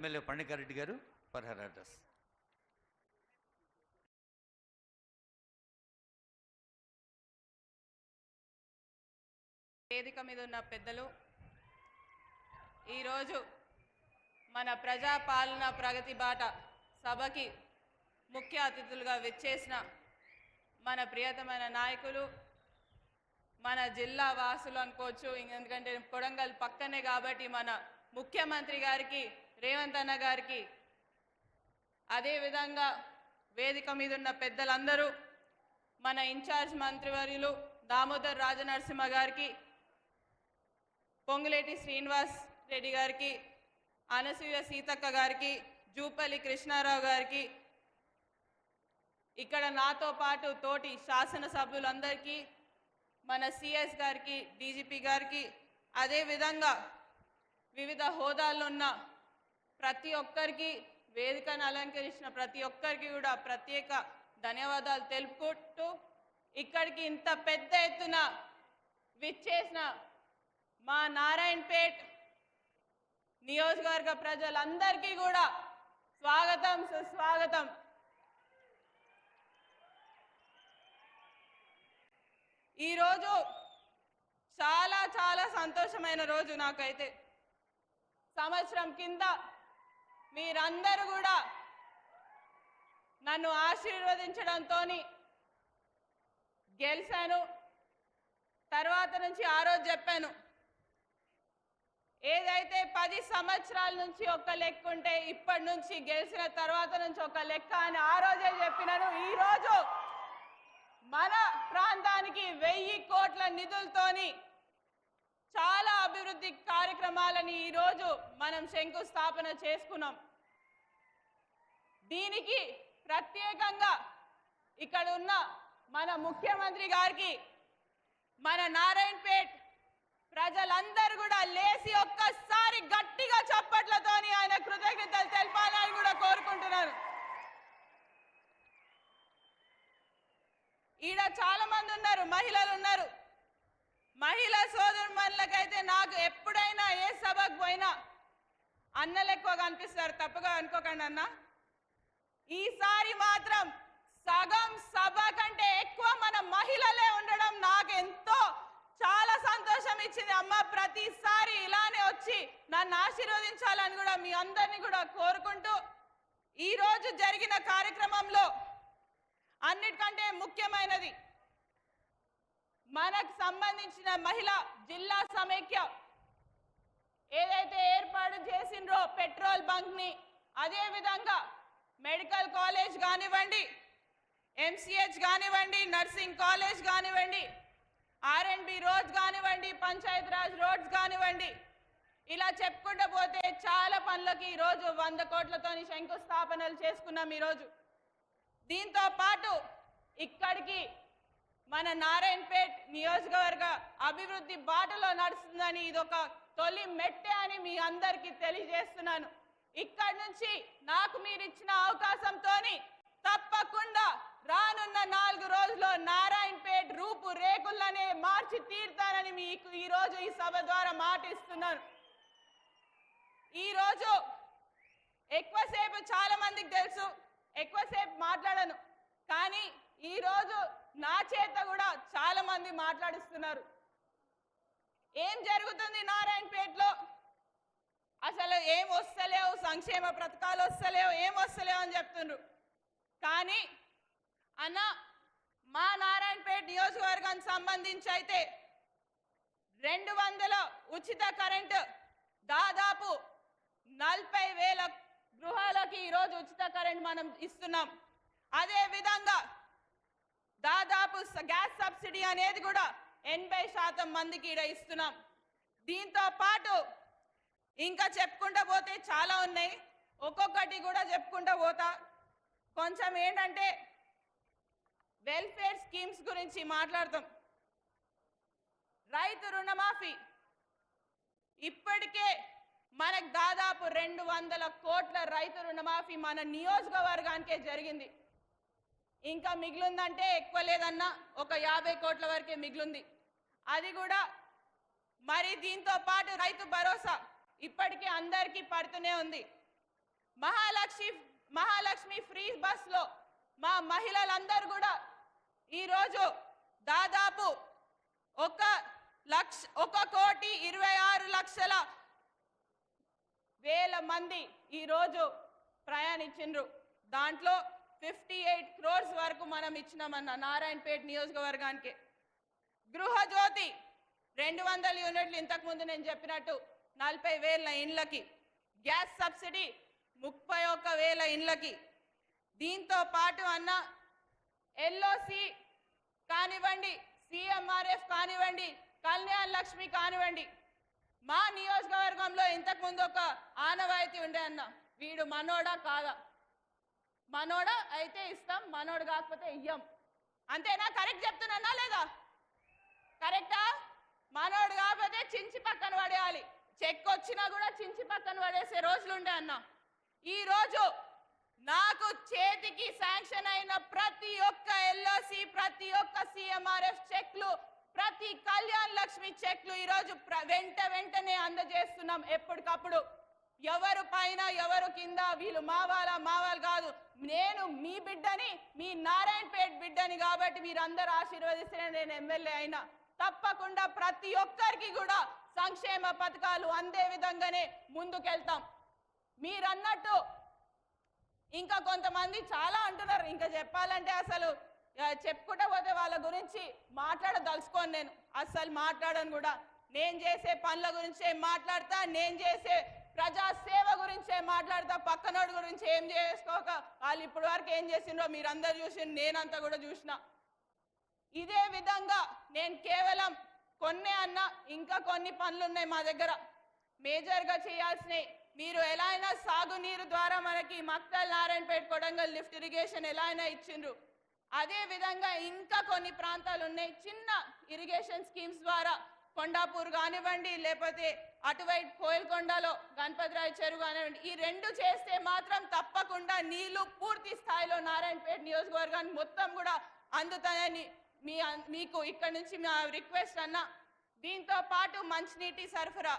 MLA పండికారెడ్డి గారు for her address. వేదిక మీద ఉన్న పెద్దలు ఈరోజు మన ప్రజాపాలన ప్రగతి బాట సభకి ముఖ్య అతిథులుగా విచ్చేసిన మన ప్రియతమైన నాయకులు మన జిల్లా వాసులు అనుకోవచ్చు ఎందుకంటే కొడంగల్ పక్కనే కాబట్టి మన ముఖ్యమంత్రి గారికి రేవంత్ అన్న గారికి అదేవిధంగా వేదిక మీద ఉన్న పెద్దలందరూ మన ఇన్ఛార్జ్ మంత్రివర్యులు దామోదర్ రాజనరసింహ గారికి పొంగులేటి శ్రీనివాస్ రెడ్డి గారికి అనసూయ సీతక్క గారికి జూపల్లి కృష్ణారావు గారికి ఇక్కడ నాతో పాటు తోటి శాసనసభ్యులందరికీ మన సిఎస్ గారికి డీజీపీ గారికి అదేవిధంగా వివిధ హోదాల్లో ఉన్న ప్రతి ఒక్కరికి వేదికను అలంకరించిన ప్రతి ఒక్కరికి కూడా ప్రత్యేక ధన్యవాదాలు తెలుపుకుంటూ ఇక్కడికి ఇంత పెద్ద ఎత్తున విచ్చేసిన మా నారాయణపేట్ నియోజకవర్గ ప్రజలందరికీ కూడా స్వాగతం సుస్వాగతం. ఈరోజు చాలా చాలా సంతోషమైన రోజు నాకైతే. సంవత్సరం కింద మీరందరూ కూడా నన్ను ఆశీర్వదించడంతో గెలిచాను. తర్వాత నుంచి ఆ రోజు చెప్పాను ఏదైతే పది సంవత్సరాల నుంచి ఒక లెక్క ఉంటే ఇప్పటి నుంచి గెలిచిన తర్వాత నుంచి ఒక లెక్క అని ఆ రోజే చెప్పినాను. ఈరోజు మన ప్రాంతానికి వెయ్యి కోట్ల నిధులతోని అభివృద్ధి కార్యక్రమాలని ఈరోజు మనం శంకుస్థాపన చేసుకున్నాం. దీనికి ప్రత్యేకంగా ఇక్కడ ఉన్న మన ముఖ్యమంత్రి గారికి మన నారాయణపేట్ ప్రజలందరూ కూడా లేచి ఒక్కసారి గట్టిగా చప్పట్లతోని ఆయన కృతజ్ఞతలు తెలపాలని కూడా కోరుకుంటున్నాను. ఈడ చాలా మంది ఉన్నారు మహిళలు ఉన్నారు. మహిళా సోదరుమణులకైతే నాకు ఎప్పుడైనా ఏ సభకు పోయినా అన్నలు ఎక్కువగా అనిపిస్తారు. తప్పుగా అనుకోకండి అన్న. ఈసారి మాత్రం సగం సభ కంటే ఎక్కువ మన మహిళలే ఉండడం నాకు ఎంతో చాలా సంతోషం ఇచ్చింది. అమ్మ ప్రతిసారి ఇలానే వచ్చి నన్ను ఆశీర్వదించాలని కూడా మీ అందరినీ కూడా కోరుకుంటూ ఈరోజు జరిగిన కార్యక్రమంలో అన్నిటికంటే ముఖ్యమైనది మనకు సంబంధించిన మహిళ జిల్లా సమైక్య ఏదైతే ఏర్పాటు చేసిండ్రో పెట్రోల్ బంక్ని అదే విధంగా మెడికల్ కాలేజ్ కానివ్వండి ఎంసీహెచ్ కానివ్వండి నర్సింగ్ కాలేజ్ కానివ్వండి ఆర్ఎండ్బి రోడ్స్ కానివ్వండి పంచాయత్ రాజ్ రోడ్స్ కానివ్వండి ఇలా చెప్పుకుంటూ పోతే చాలా పనులకి ఈరోజు వంద కోట్లతోని శంకుస్థాపనలు చేసుకున్నాం ఈరోజు. దీంతో పాటు ఇక్కడికి మన నారాయణపేట్ నియోజకవర్గ అభివృద్ధి బాటలో నడుస్తుందని ఇది ఒక తొలి మెట్టే అని మీ అందరికీ తెలియజేస్తున్నాను. ఇక్కడి నుంచి నాకు మీరు ఇచ్చిన అవకాశంతో తప్పకుండా రానున్న నాలుగు రోజుల్లో నారాయణపేట్ రూపు రేకులనే మార్చి తీరుతానని మీకు ఈ రోజు ఈ సభ ద్వారా మాటిస్తున్నాను. ఈరోజు ఎక్కువసేపు చాలా మందికి తెలుసు ఎక్కువసేపు మాట్లాడను. నా చేత కూడా చాలా మంది మాట్లాడిస్తున్నారు. ఏం జరుగుతుంది నారాయణపేటలో? అసలు ఏం వస్తలేవు సంక్షేమ పథకాలు వస్తలేవు ఏం వస్తలేవు అని చెప్తుండ్రు. కానీ అన్న మా నారాయణపేట నియోజకవర్గానికి సంబంధించి అయితే రెండు వందల ఉచిత కరెంటు దాదాపు నలభై వేల గృహాలకి ఈరోజు ఉచిత కరెంట్ మనం ఇస్తున్నాం. అదే విధంగా దాదాపు గ్యాస్ సబ్సిడీ అనేది కూడా ఎనభై శాతం మందికి ఈడ ఇస్తున్నాం. దీంతో పాటు ఇంకా చెప్పుకుంటూ పోతే చాలా ఉన్నాయి. ఒక్కొక్కటి కూడా చెప్పుకుంటూ పోతా. కొంచెం ఏంటంటే వెల్ఫేర్ స్కీమ్స్ గురించి మాట్లాడతాం. రైతు రుణమాఫీ. ఇప్పటికే మనకు దాదాపు రెండు వందల కోట్ల రైతు రుణమాఫీ మన నియోజకవర్గానికే జరిగింది. ఇంకా మిగిలిందంటే ఎక్కువ లేదన్నా ఒక యాభై కోట్ల వరకే మిగిలింది. అది కూడా మరి దీంతో పాటు రైతు భరోసా ఇప్పటికీ అందరికీ పడుతూనే ఉంది. మహాలక్ష్మి మహాలక్ష్మి ఫ్రీ బస్లో మా మహిళలందరూ కూడా ఈరోజు దాదాపు ఒక లక్ష ఒక కోటి ఇరవై ఆరు లక్షల వేల మంది ఈరోజు ప్రయాణించిండ్రు. దాంట్లో ఫిఫ్టీ ఎయిట్ క్రోర్స్ వరకు మనం ఇచ్చినామన్న నారాయణపేట నియోజకవర్గానికి. గృహజ్యోతి రెండు వందల యూనిట్లు ఇంతకుముందు నేను చెప్పినట్టు నలభై వేల ఇండ్లకి గ్యాస్ సబ్సిడీ ముప్పై ఒక్క వేల ఇండ్లకి. దీంతో పాటు అన్న ఎల్ఓసి కానివ్వండి సిఎంఆర్ఎఫ్ కానివ్వండి కళ్యాణ్ లక్ష్మి కానివ్వండి మా నియోజకవర్గంలో ఇంతకుముందు ఒక ఆనవాయితీ ఉండే అన్న. వీడు మనోడా కాదా? మనోడ అయితే ఇస్తాం మనోడు కాకపోతే ఇయ్యం. అంతేనా? కరెక్ట్ చెప్తున్నానా లేదా? కరెక్టా? మనోడు కాకపోతే చించి పక్కన పడేయాలి. చెక్ వచ్చినా కూడా చించి పక్కన పడేసే రోజులు ఉండే అన్న. ఈరోజు నాకు చేతికి శాంక్షన్ అయిన ప్రతి ఒక్క ఎల్ఓసి ప్రతి ఒక్క సిఎంఆర్ఎఫ్ చెక్లు ప్రతి కళ్యాణ్ లక్ష్మి చెక్లు ఈరోజు వెంట వెంటనే అందజేస్తున్నాం ఎప్పటికప్పుడు. ఎవరు పైన ఎవరు కింద వీళ్ళు మావాలా మావాలు కాదు. నేను మీ బిడ్డని మీ నారాయణపేట బిడ్డని కాబట్టి మీరందరూ ఆశీర్వదిస్తే నేను ఎమ్మెల్యే అయినా. తప్పకుండా ప్రతి ఒక్కరికి కూడా సంక్షేమ పథకాలు అందే విధంగానే ముందుకెళ్తాం. మీరన్నట్టు ఇంకా కొంతమంది చాలా అంటున్నారు. ఇంకా చెప్పాలంటే అసలు చెప్పుకుంటా పోతే వాళ్ళ గురించి మాట్లాడదలుచుకోను నేను. అస్సలు మాట్లాడను కూడా. నేను చేసే పనుల గురించే మాట్లాడతా? నేను చేసే ప్రజా సేవ గురించే మాట్లాడతా పక్కనోడు గురించి ఏం చేసుకోక. వాళ్ళు ఇప్పటి వరకు ఏం చేసిండ్రో మీరందరూ చూసి నేనంతా కూడా చూసిన. ఇదే విధంగా నేను కేవలం కొన్ని అన్న ఇంకా కొన్ని పనులు ఉన్నాయి మా దగ్గర. మేజర్గా చేయాల్సినవి మీరు ఎలా అయినా సాగునీరు ద్వారా మనకి మక్తల్ నారాయణపేట కొడంగల్ లిఫ్ట్ ఇరిగేషన్ ఎలా అయినా ఇచ్చిండ్రు. అదే విధంగా ఇంకా కొన్ని ప్రాంతాలు ఉన్నాయి చిన్న ఇరిగేషన్ స్కీమ్స్ ద్వారా కొండాపూర్ కానివ్వండి లేకపోతే అటువైపు కోయిల్కొండలో గణపతిరాయ్ చెరువు కానివ్వండి ఈ రెండు చేస్తే మాత్రం తప్పకుండా నీళ్ళు పూర్తి స్థాయిలో నారాయణపేట నియోజకవర్గానికి మొత్తం కూడా అందుతాయని మీ మీకు ఇక్కడ నుంచి మా రిక్వెస్ట్ అన్న. దీంతో పాటు మంచినీటి సరఫరా.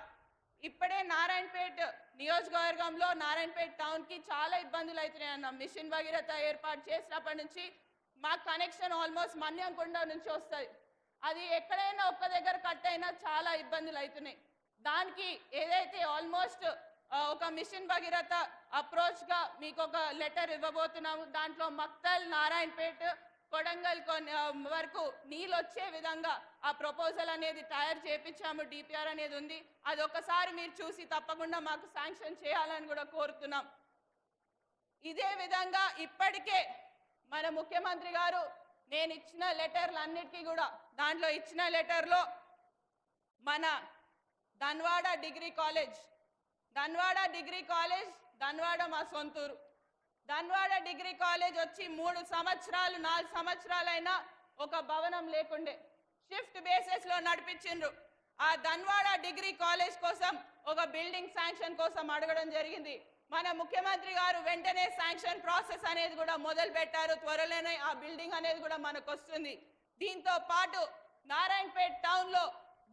ఇప్పుడే నారాయణపేట నియోజకవర్గంలో నారాయణపేట టౌన్కి చాలా ఇబ్బందులు అవుతున్నాయి అన్న. మిషన్ భగీరథ ఏర్పాటు చేసినప్పటి నుంచి మా కనెక్షన్ ఆల్మోస్ట్ మన్యంకొండ నుంచి వస్తుంది అది ఎక్కడైనా ఒక్క దగ్గర కట్ అయినా చాలా ఇబ్బందులు అవుతున్నాయి. దానికి ఏదైతే ఆల్మోస్ట్ ఒక మిషన్ భగీరథ అప్రోచ్గా మీకు ఒక లెటర్ ఇవ్వబోతున్నాము. దాంట్లో మక్తల్ నారాయణపేట కొడంగల్ కొన్ని వరకు నీళ్ళు వచ్చే విధంగా ఆ ప్రపోజల్ అనేది తయారు చేపించాము. డిపిఆర్ అనేది ఉంది. అది ఒకసారి మీరు చూసి తప్పకుండా మాకు శాంక్షన్ చేయాలని కూడా కోరుతున్నాం. ఇదే విధంగా ఇప్పటికే మన ముఖ్యమంత్రి గారు నేను ఇచ్చిన లెటర్లు అన్నిటికీ కూడా దాంట్లో ఇచ్చిన లెటర్లో మన Dhanwada degree college. Dhanwada degree college Dhanwada మా సొంతూరు. ధన్వాడ డిగ్రీ కాలేజ్ వచ్చి మూడు సంవత్సరాలు నాలుగు సంవత్సరాలైనా ఒక భవనం లేకుండే. షిఫ్ట్ బేసిస్లో నడిపించిండ్రు. ఆ ధన్వాడ డిగ్రీ కాలేజ్ కోసం ఒక బిల్డింగ్ శాంక్షన్ కోసం అడగడం జరిగింది. మన ముఖ్యమంత్రి గారు వెంటనే శాంక్షన్ ప్రాసెస్ అనేది కూడా మొదలు పెట్టారు. త్వరలోనే ఆ బిల్డింగ్ అనేది కూడా మనకు వస్తుంది. దీంతో పాటు నారాయణపేట్ టౌన్లో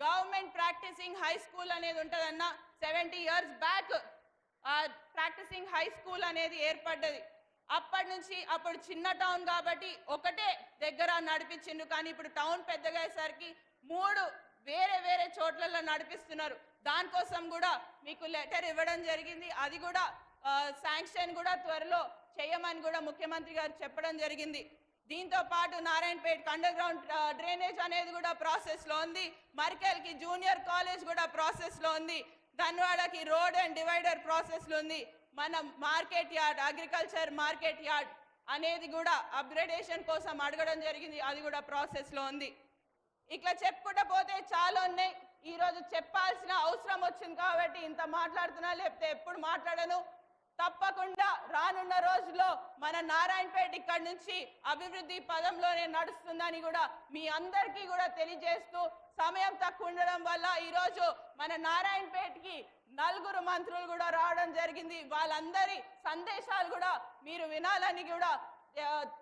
గవర్నమెంట్ ప్రాక్టీసింగ్ హై స్కూల్ అనేది ఉంటుందన్న seventy years back practising high school అనేది ఏర్పడ్డది. అప్పటి నుంచి అప్పుడు చిన్న టౌన్ కాబట్టి ఒకటే దగ్గర నడిపించిండు కానీ ఇప్పుడు టౌన్ పెద్దగా అయ్యేసరికి మూడు వేరే వేరే చోట్లలో నడిపిస్తున్నారు. దానికోసం కూడా మీకు లెటర్ ఇవ్వడం జరిగింది. అది కూడా శాంక్షన్ కూడా త్వరలో చేయమని కూడా ముఖ్యమంత్రి గారు చెప్పడం జరిగింది. దీంతో పాటు నారాయణపేట్ అండర్ గ్రౌండ్ డ్రైనేజ్ అనేది కూడా ప్రాసెస్లో ఉంది. మర్కెల్కి జూనియర్ కాలేజ్ కూడా ప్రాసెస్లో ఉంది. ధన్వాడకి రోడ్ అండ్ డివైడర్ ప్రాసెస్లో ఉంది. మన market yard agriculture market yard అనేది కూడా అప్గ్రేడేషన్ కోసం అడగడం జరిగింది. అది కూడా ప్రాసెస్లో ఉంది. ఇట్లా చెప్పుకుంటూ పోతే చాలా ఉన్నాయి. ఈరోజు చెప్పాల్సిన అవసరం వచ్చింది కాబట్టి ఇంత మాట్లాడుతున్నా లేకపోతే ఎప్పుడు మాట్లాడను. తప్పకుండా రానున్న రోజుల్లో మన నారాయణపేట ఇక్కడి నుంచి అభివృద్ధి పదంలోనే నడుస్తుందని కూడా మీ అందరికీ కూడా తెలియజేస్తూ సమయం తక్కువ ఉండడం వల్ల ఈరోజు మన నారాయణపేటకి నలుగురు మంత్రులు కూడా రావడం జరిగింది. వాళ్ళందరి సందేశాలు కూడా మీరు వినాలని కూడా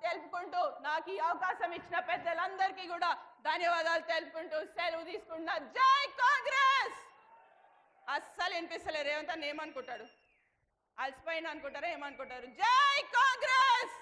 తెలుపుకుంటూ నాకు ఈ అవకాశం ఇచ్చిన పెద్దలందరికీ కూడా ధన్యవాదాలు తెలుపుకుంటూ సెలవు తీసుకుంటున్నా. జై కాంగ్రెస్! అస్సలు వినిపిస్తలేదు. రేవంత్ అన్న ఏమనుకుంటాడు? అలసిపోయిన అనుకుంటారా ఏమనుకుంటారు? జై కాంగ్రెస్!